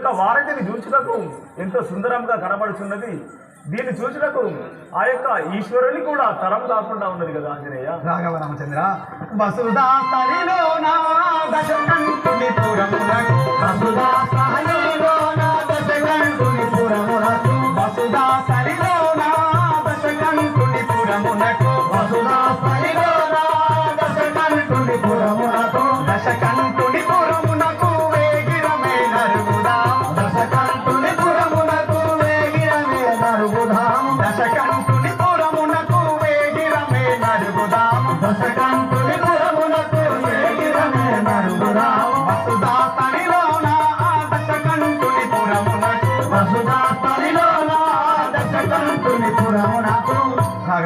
యొక్క వారధిని చూచుటకు ఎంతో సుందరంగా కనబడుచున్నది. దీన్ని చూచినకు ఆ యొక్క ఈశ్వరుని కూడా తరం కాకుండా ఉన్నది కదా ఆంజనేయ? రాఘవ రామచంద్ర వసుదా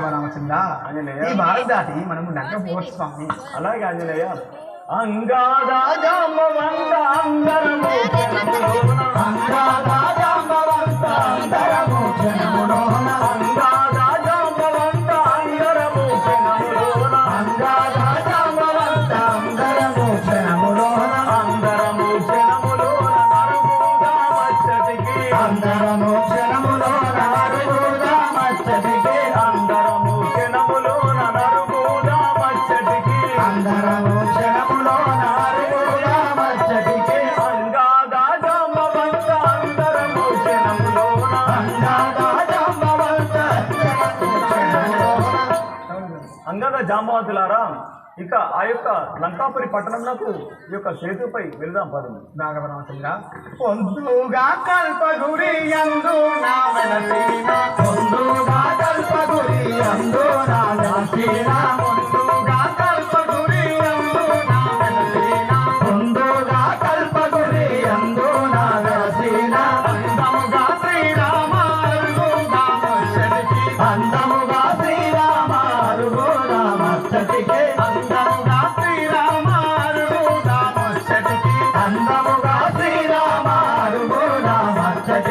భైరవ రామచంద్ర ఈ మార్గం దాటి మనము నగ్గపోవచ్చు స్వామి అలాగే ఆంజనేయ. అంగాదా జాంబవంతులారా ఇక ఆ యొక్క లంకాపురి పట్టణంలో ఈ యొక్క సేతుపై వెళ్దాం పదండి. నాగవరామచంద్ర పొందుగా కల్పగురి